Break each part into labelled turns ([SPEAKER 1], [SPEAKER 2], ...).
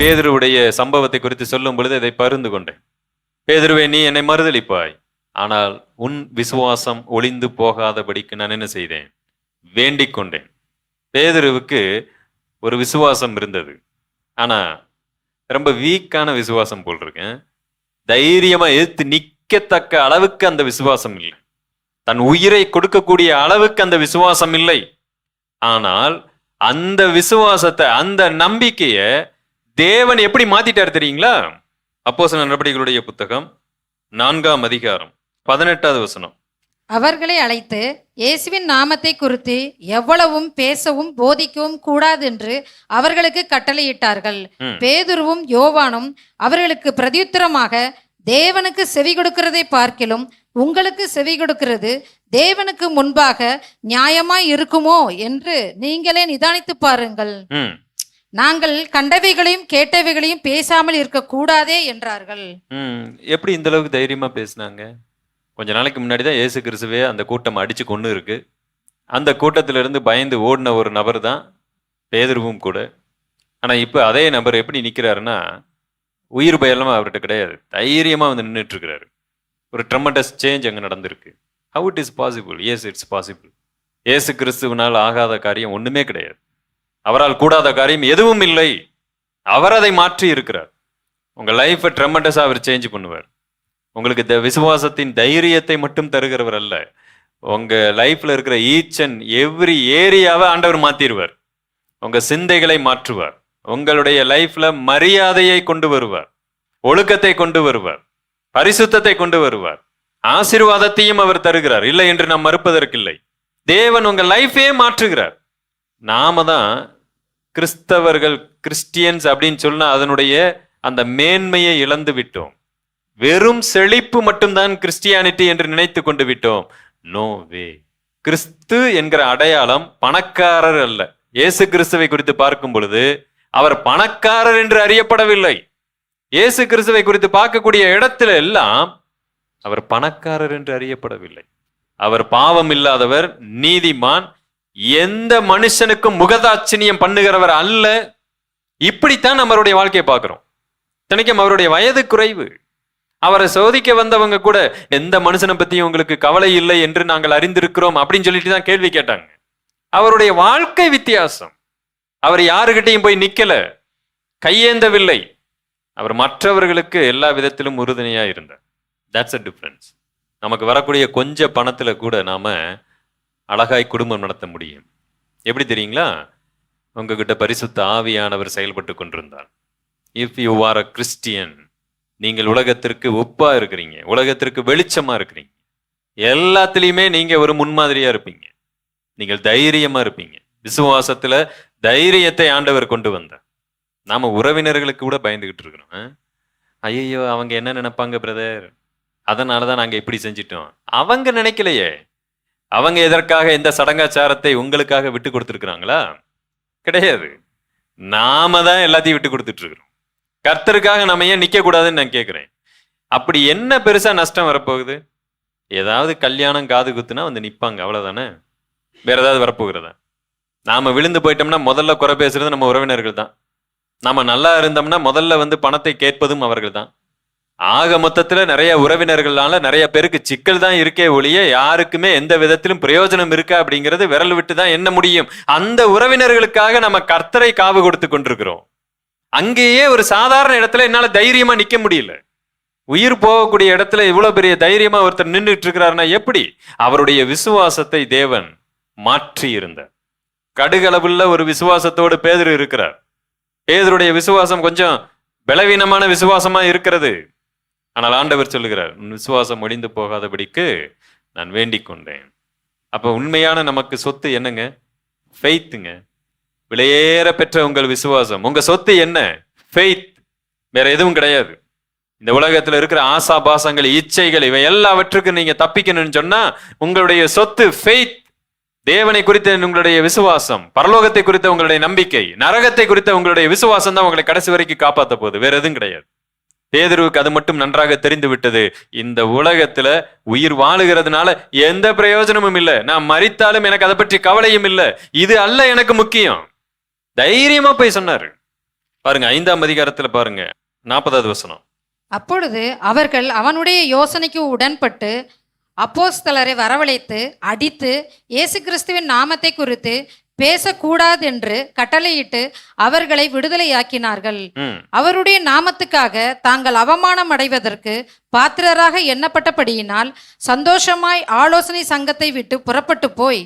[SPEAKER 1] பேதுருவுடைய சம்பவத்தை குறித்து சொல்லும் பொழுது இதை பருந்து கொண்டேன். பேதுருவே நீ என்னை மறுதளிப்பாய் ஆனால் உன் விசுவாசம் ஒளிந்து போகாதபடிக்கு நான் என்ன செய்தேன்? வேண்டிக் கொண்டேன். பேதுருவுக்கு ஒரு விசுவாசம் இருந்தது. ஆனா ரொம்ப வீக்கான விசுவாசம் போல் இருக்கேன் தைரியமா எதிர்த்து நிற்கத்தக்க அளவுக்கு அந்த விசுவாசம் இல்லை. தன் உயிரை கொடுக்கக்கூடிய அளவுக்கு அந்த விசுவாசம் இல்லை. ஆனால் அந்த விசுவாசத்தை அந்த நம்பிக்கையை தேவன் எப்படி மாத்திட்டார் தெரியுங்களா? அப்போஸ்தலர் நடவடிக்கைகளுடைய புத்தகம் நான்காம் அதிகாரம் பதினெட்டாவது வசனம்.
[SPEAKER 2] அவர்களை அழைத்து இயேசுவின் நாமத்தை குறித்து எவ்வளவும் பேசவும் போதிக்கவும் கூடாது என்று அவர்களுக்கு கட்டளையிட்டார்கள். பேதுருவும் யோவானும் அவர்களுக்கு பிரதியுத்தரமாக தேவனுக்கு செவி கொடுக்கிறதை பார்க்கிலும் உங்களுக்கு செவி கொடுக்கிறது தேவனுக்கு முன்பாக நியாயமாய் இருக்குமோ? என்று நீங்களே நிதானித்து பாருங்கள். நாங்கள் கண்டவைகளையும் கேட்டவைகளையும் பேசாமல் இருக்கக்கூடாதே என்றார்கள்.
[SPEAKER 1] ம் எப்படி இந்த அளவுக்கு தைரியமா பேசினாங்க? கொஞ்ச நாளைக்கு முன்னாடி தான் ஏசு கிறிஸ்துவே அந்த கூட்டம் அடிச்சு கொண்டு இருக்கு. அந்த கூட்டத்திலிருந்து பயந்து ஓடின ஒரு நபர் தான் பேதுருவும் கூட. ஆனால் இப்போ அதே நபர் எப்படி நிற்கிறாருன்னா உயிர் பயலமாக அவர்கிட்ட கிடையாது. தைரியமாக வந்து நின்றுட்டு இருக்கிறாரு ஒரு ட்ரமண்டஸ் சேஞ்ச் அங்கே நடந்திருக்கு. How it is possible yes it's possible Yesu கிறிஸ்துவனால் ஆகாத காரியம் ஒன்றுமே கிடையாது. அவரால் கூடாத காரியம் எதுவும் இல்லை. அவர் அதை மாற்றி இருக்கிறார். உங்கள் லைஃப்பை ட்ரெமண்டஸாக அவர் சேஞ்ச் பண்ணுவார். உங்களுக்கு இந்த விசுவாசத்தின் தைரியத்தை மட்டும் தருகிறவர் அல்ல. உங்கள் லைஃப்பில் இருக்கிற ஈச் அண்ட் எவ்ரி ஏரியாவை ஆண்டவர் மாற்றிடுவார் உங்கள் சிந்தைகளை மாற்றுவார். உங்களுடைய லைஃப்பில் மரியாதையை கொண்டு வருவார். ஒழுக்கத்தை கொண்டு வருவார். பரிசுத்தத்தை கொண்டு வருவார். ஆசிர்வாதத்தையும் அவர் தருகிறார். இல்லை என்று நாம் மறுப்பதற்கில்லை. தேவன் உங்கள் லைஃபே மாற்றுகிறார். நாம தான் கிறிஸ்தவர்கள் கிறிஸ்டியன்ஸ் அப்படின்னு சொன்னா அதனுடைய அந்த மேன்மையை இழந்து விட்டோம். வெறும் செழிப்பு மட்டும்தான் கிறிஸ்டியானிட்டி என்று நினைத்து கொண்டு விட்டோம். நோ வே கிறிஸ்து என்கிற அடையாளம் பணக்காரர் அல்ல. இயேசு கிறிஸ்துவை குறித்து பார்க்கும் பொழுது அவர் பணக்காரர் என்று அறியப்படவில்லை. இயேசு கிறிஸ்துவை குறித்து பார்க்கக்கூடிய இடத்துல எல்லாம் அவர் பணக்காரர் என்று அறியப்படவில்லை. அவர் பாவம் இல்லாதவர் நீதிமான் எந்த மனுஷனுக்கும் முகதாட்சினியம் பண்ணுகிறவர் அல்ல. இப்படித்தான் நம்மளுடைய வாழ்க்கையை பார்க்குறோம். தினைக்கும் அவருடைய வயது குறைவு. அவரை சோதிக்க வந்தவங்க கூட எந்த மனுஷனை பற்றியும் உங்களுக்கு கவலை இல்லை என்று நாங்கள் அறிந்திருக்கிறோம் அப்படின்னு சொல்லிட்டு தான் கேள்வி கேட்டாங்க. அவருடைய வாழ்க்கை வித்தியாசம். அவர் யாருக்கிட்டையும் போய் நிக்கல. கையேந்தவில்லை. அவர் மற்றவர்களுக்கு எல்லா விதத்திலும் உறுதுணையா இருந்தார். தட்ஸ் அ டிஃப்ரென்ஸ் நமக்கு வரக்கூடிய கொஞ்ச பணத்துல கூட நாம அழகாய் குடும்பம் நடத்த முடியும். எப்படி தெரியுங்களா? உங்ககிட்ட பரிசுத்த ஆவியானவர் செயல்பட்டு கொண்டிருந்தார். If you are a Christian நீங்கள் உலகத்திற்கு ஒப்பா இருக்கிறீங்க. உலகத்திற்கு வெளிச்சமா இருக்கிறீங்க. எல்லாத்துலேயுமே நீங்க ஒரு முன்மாதிரியா இருப்பீங்க. நீங்கள் தைரியமா இருப்பீங்க. விசுவாசத்துல தைரியத்தை ஆண்டவர் கொண்டு வந்தார். நாம உறவினர்களுக்கு கூட பயந்துகிட்டு இருக்கிறோம் ஐயோ அவங்க என்ன நினைப்பாங்க பிரதர் அதனால தான் நாங்க இப்படி செஞ்சிட்டோம். அவங்க நினைக்கலையே. அவங்க எதற்காக இந்த சடங்காச்சாரத்தை உங்களுக்காக விட்டு கொடுத்துருக்குறாங்களா? கிடையாது. நாம தான் எல்லாத்தையும் விட்டு கொடுத்துட்டு இருக்கிறோம் கர்த்தருக்காக நம்ம ஏன் நிற்கக்கூடாதுன்னு நான் கேட்குறேன் அப்படி என்ன பெருசாக நஷ்டம் வரப்போகுது? ஏதாவது கல்யாணம் காது குத்துனா வந்து நிற்பாங்க அவ்வளோதானே வேற ஏதாவது வரப்போகிறதா? நாம விழுந்து போயிட்டோம்னா முதல்ல குறை பேசுறது நம்ம உறவினர்கள் தான். நாம நல்லா இருந்தோம்னா முதல்ல வந்து பணத்தை கேட்பதும் அவர்கள் தான். ஆக மொத்தத்துல நிறைய உறவினர்களால நிறைய பேருக்கு சிக்கல் தான் இருக்கே ஒழிய யாருக்குமே எந்த விதத்திலும் பிரயோஜனம் இருக்கா அப்படிங்கிறது விரல் விட்டு தான் என்ன முடியும். அந்த உறவினர்களுக்காக நம்ம கர்த்தரை காவு கொடுத்து கொண்டிருக்கிறோம். அங்கேயே ஒரு சாதாரண இடத்துல என்னால தைரியமா நிக்க முடியல. உயிர் போகக்கூடிய இடத்துல இவ்வளவு பெரிய தைரியமா ஒருத்தர் நின்றுட்டு இருக்கிறாருன்னா எப்படி? அவருடைய விசுவாசத்தை தேவன் மாற்றி இருந்தார். கடுகளவுள்ள ஒரு விசுவாசத்தோடு பேதர் இருக்கிறார். பேதருடைய விசுவாசம் கொஞ்சம் பலவீனமான விசுவாசமா இருக்கிறது. ஆனால் ஆண்டவர் சொல்லுகிறார் உன் விசுவாசம் ஒடிந்து போகாதபடிக்கு நான் வேண்டிக் கொண்டேன். அப்போ உண்மையான நமக்கு சொத்து என்னங்க? ஃபெய்த்துங்க விலையேற பெற்ற உங்கள் விசுவாசம். உங்கள் சொத்து என்ன? ஃபெய்த் வேற எதுவும் கிடையாது. இந்த உலகத்தில் இருக்கிற ஆசா பாசங்கள் இச்சைகள் இவை எல்லாவற்றுக்கும் நீங்க தப்பிக்கணும்னு சொன்னா உங்களுடைய சொத்து ஃபெய்த் தேவனை குறித்த உங்களுடைய விசுவாசம் பரலோகத்தை குறித்த உங்களுடைய நம்பிக்கை நரகத்தை குறித்த உங்களுடைய விசுவாசம் தான் உங்களை கடைசி வரைக்கும் காப்பாற்ற போகுது. வேற எதுவும் கிடையாது. பேதருவுக்கு அது மட்டும் நன்றாக தெரிந்து விட்டது இந்த உலகத்துல உயிர் வாழுகிறதுனால எந்த பிரயோஜனமும் இல்லை. நான் மறித்தாலும் எனக்கு அதை பற்றி கவலையும் இல்லை. இது அல்ல எனக்கு முக்கியம். தைரியமா போய் சொன்னாரு. பாருங்க ஐந்தாம் அதிகாரத்துல பாருங்க நாற்பதாவது வசனம்.
[SPEAKER 2] அப்பொழுது அவர்கள் அவனுடைய யோசனைக்கு உடன்பட்டு அப்போஸ்தலரை வரவழைத்து அடித்து இயேசு கிறிஸ்துவின் நாமத்தை குறித்து பேசக்கூடாது என்று கட்டளையிட்டு அவர்களை விடுதலையாக்கினார்கள். அவருடைய நாமத்துக்காக தாங்கள் அவமானம் அடைவதற்கு பாத்திரராக எண்ணப்பட்டபடியினால் சந்தோஷமாய் ஆலோசனை சங்கத்தை விட்டு புறப்பட்டு போய்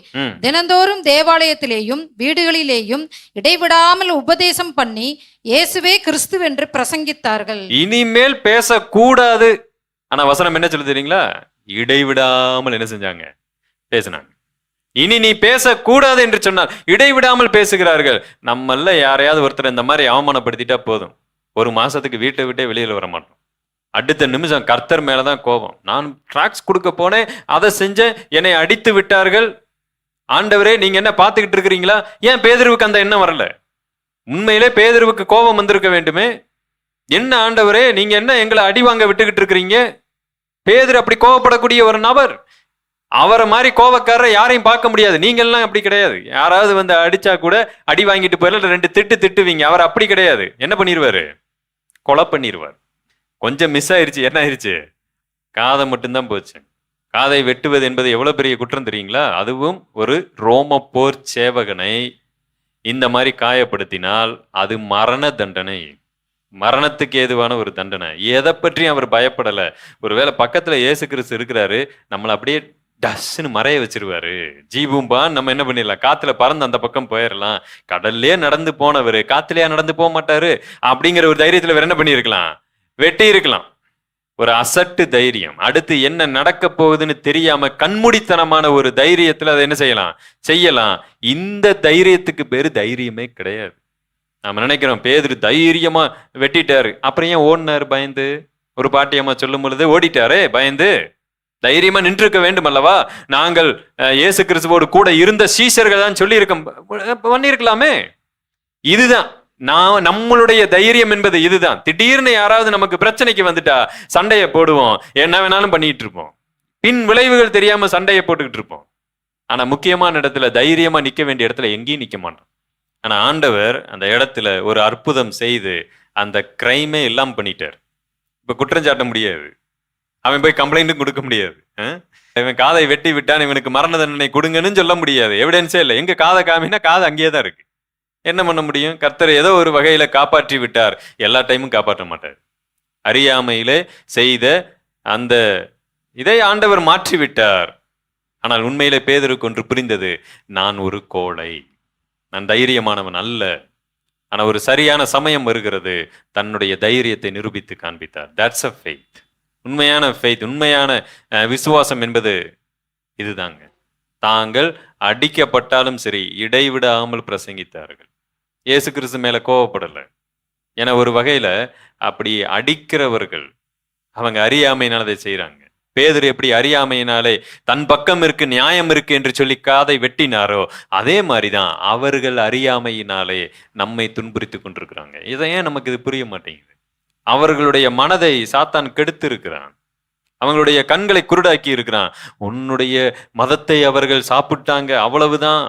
[SPEAKER 2] தினந்தோறும் தேவாலயத்திலேயும் வீடுகளிலேயும் இடைவிடாமல் உபதேசம் பண்ணி இயேசுவே கிறிஸ்துவென்று பிரசங்கித்தார்கள்.
[SPEAKER 1] இனிமேல் பேசக்கூடாது. ஆனா வசனம் என்ன தெரியுங்களா? இடைவிடாமல் என்ன செஞ்சாங்க? பேசினாங்க. இனி நீ பேசக்கூடாது என்று சொன்னால் இடைவிடாமல் பேசுகிறார்கள். நம்மள யாரையாவது ஒருத்தர் இந்த மாதிரி அவமானப்படுத்திட்டா போதும். ஒரு மாசத்துக்கு வீட்டை விட்டே வெளியில் வர மாட்டோம். அடுத்த நிமிஷம் கர்த்தர் மேலதான் கோபம். நான் ட்ராக்ஸ் கொடுக்க போனேன் அதை செஞ்சேன் என்னை அடித்து விட்டார்கள். ஆண்டவரே நீங்க என்ன பார்த்துக்கிட்டு இருக்கிறீங்களா? ஏன் பேதருவுக்கு அந்த எண்ணம் வரல? உண்மையிலே பேதருவுக்கு கோபம் வந்திருக்க வேண்டுமே. என்ன ஆண்டவரே நீங்க என்ன எங்களை அடி வாங்க விட்டுக்கிட்டு இருக்கிறீங்க? பேதர் அப்படி கோபப்படக்கூடிய ஒரு நபர். அவரை மாதிரி கோவக்காரரை யாரையும் பார்க்க முடியாது. நீங்கள்லாம் அப்படி கிடையாது. யாராவது வந்து அடிச்சா கூட அடி வாங்கிட்டு போயிடல ரெண்டு திட்டு திட்டுவீங்க. அவர் அப்படி கிடையாது. என்ன பண்ணிடுவாரு கொலை பண்ணிடுவார் கொஞ்சம் மிஸ் ஆயிருச்சு. என்ன ஆயிருச்சு? காதை மட்டும்தான் போச்சு. காதை வெட்டுவது என்பது எவ்வளோ பெரிய குற்றம் தெரியுங்களா? அதுவும் ஒரு ரோம போர் சேவகனை இந்த மாதிரி காயப்படுத்தினால் அது மரண தண்டனை. மரணத்துக்கு ஏதுவான ஒரு தண்டனை. எதை பற்றியும் அவர் பயப்படலை. ஒருவேளை பக்கத்தில் இயேசு கிறிஸ்து இருக்கிறாரு. நம்மளை அப்படியே டஸ்ன்னு மறைய வச்சிருவாரு. ஜீபூம்பான் நம்ம என்ன பண்ணிடலாம்? காத்துல பறந்து அந்த பக்கம் போயிடலாம் கடல்லே நடந்து போனவர் காத்துலயா நடந்து போக மாட்டாரு அப்படிங்கிற ஒரு தைரியத்துல வேற என்ன பண்ணியிருக்கலாம்? வெட்டி இருக்கலாம். ஒரு அசட்டு தைரியம். அடுத்து என்ன நடக்க போகுதுன்னு தெரியாம கண்மூடித்தனமான ஒரு தைரியத்துல அதை என்ன செய்யலாம்? செய்யலாம். இந்த தைரியத்துக்கு பேரு தைரியமே கிடையாது. நம்ம நினைக்கிறோம் பேதுரு தைரியமா வெட்டிட்டாரு. அப்புறம் ஏன் ஓடினாரு பயந்து? ஒரு பாட்டியம்மா சொல்லும் பொழுது ஓடிட்டாரே பயந்து? தைரியமா நின்றுக்க வேண்டும் அல்லவா? நாங்கள் இயேசு கிறிஸ்துவோடு கூட இருந்த சீசர்கள் தான் சொல்லி இருக்க பண்ணியிருக்கலாமே? இதுதான். நான் நம்மளுடைய தைரியம் என்பது இதுதான். திடீர்னு யாராவது நமக்கு பிரச்சனைக்கு வந்துட்டா சண்டையை போடுவோம். என்ன வேணாலும் பண்ணிட்டு இருப்போம் பின் விளைவுகள் தெரியாம சண்டையை போட்டுக்கிட்டு இருப்போம் ஆனா முக்கியமான இடத்துல தைரியமா நிக்க வேண்டிய இடத்துல எங்கேயும் நிக்க மாட்டோம். ஆனா ஆண்டவர் அந்த இடத்துல ஒரு அற்புதம் செய்து அந்த கிரைமே எல்லாம் பண்ணிட்டார். இப்ப குற்றம் சாட்ட முடியாது. அவன் போய் கம்ப்ளைண்ட்டும் கொடுக்க முடியாது. இவன் காதை வெட்டி விட்டான் இவனுக்கு மரண தண்டனை கொடுங்கன்னு சொல்ல முடியாது. எவிடன்ஸே இல்லை. எங்க காதை காமினா காது அங்கேயே தான் இருக்கு. என்ன பண்ண முடியும்? கர்த்தர் ஏதோ ஒரு வகையில காப்பாற்றி விட்டார். எல்லா டைமும் காப்பாற்ற மாட்டார். அறியாமையிலே செய்த அந்த இதை ஆண்டவர் மாற்றி விட்டார். ஆனால் உண்மையிலே பேதருக்கு ஒன்று புரிந்தது. நான் ஒரு கோழை. நான் தைரியமானவன் அல்ல. ஆனால் ஒரு சரியான சமயம் வருகிறது. தன்னுடைய தைரியத்தை நிரூபித்து காண்பித்தார். தட்ஸ் அ ஃபெய்த் உண்மையான ஃபெய்த் உண்மையான விசுவாசம் என்பது இதுதாங்க. தாங்கள் அடிக்கப்பட்டாலும் சரி இடைவிடாமல் பிரசங்கித்தார்கள். இயேசு கிறிஸ்து மேல கோவப்படலை. என ஒரு வகையில அப்படி அடிக்கிறவர்கள் அவங்க அறியாமையினால் அதை செய்கிறாங்க பேதர் எப்படி அறியாமையினாலே தன் பக்கம் இருக்கு நியாயம் இருக்கு என்று சொல்லி காதை வெட்டினாரோ அதே மாதிரிதான் அவர்கள் அறியாமையினாலே நம்மை துன்புறுத்தி கொண்டிருக்கிறாங்க. இதை ஏன் நமக்கு இது புரிய மாட்டேங்குது? அவர்களுடைய மனதை சாத்தான் கெடுத்து இருக்கிறான் அவங்களுடைய கண்களை குருடாக்கி இருக்கிறான். உன்னுடைய மதத்தை அவர்கள் சாப்பிட்டாங்க அவ்வளவுதான்.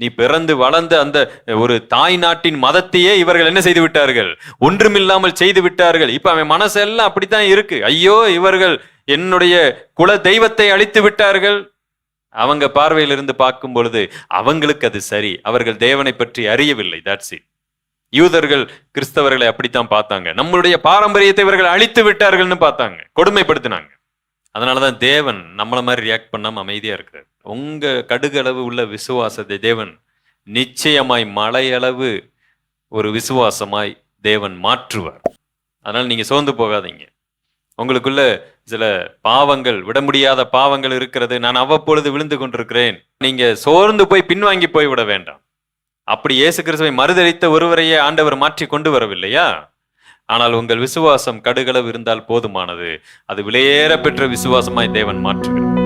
[SPEAKER 1] நீ பிறந்து வளர்ந்த அந்த ஒரு தாய் நாட்டின் மதத்தையே இவர்கள் என்ன செய்து விட்டார்கள்? ஒன்றுமில்லாமல் செய்து விட்டார்கள். இப்ப அவன் மனசெல்லாம் அப்படித்தான் இருக்கு. ஐயோ இவர்கள் என்னுடைய குல தெய்வத்தை அழித்து விட்டார்கள். அவங்க பார்வையிலிருந்து பார்க்கும் பொழுது அவங்களுக்கு அது சரி. அவர்கள் தேவனை பற்றி அறியவில்லை. தட்ஸ் இட் யூதர்கள் கிறிஸ்தவர்களை அப்படித்தான் பார்த்தாங்க. நம்மளுடைய பாரம்பரியத்தை இவர்கள் அழித்து விட்டார்கள்னு பார்த்தாங்க. கொடுமைப்படுத்தினாங்க. அதனாலதான் தேவன் நம்மளை மாதிரி ரியாக்ட் பண்ணாமல் அமைதியாக இருக்கிறார். உங்கள் கடுகளவு உள்ள விசுவாசத்தை தேவன் நிச்சயமாய் மலையளவு ஒரு விசுவாசமாய் தேவன் மாற்றுவார். அதனால் நீங்கள் சோர்ந்து போகாதீங்க. உங்களுக்குள்ள சில பாவங்கள் விட முடியாத பாவங்கள் இருக்கிறது. நான் அவ்வப்பொழுது விழுந்து கொண்டிருக்கிறேன். நீங்கள் சோர்ந்து போய் பின்வாங்கி போய் விட வேண்டாம். அப்படி இயேசு கிறிஸ்துவை மறுதளித்த ஒருவரையே ஆண்டவர் மாற்றி கொண்டு வரவில்லையா? ஆனால் உங்கள் விசுவாசம் கடுகளவு இருந்தால் போதுமானது. அது விலையேற பெற்ற விசுவாசமாய் தேவன் மாற்றுகிறார்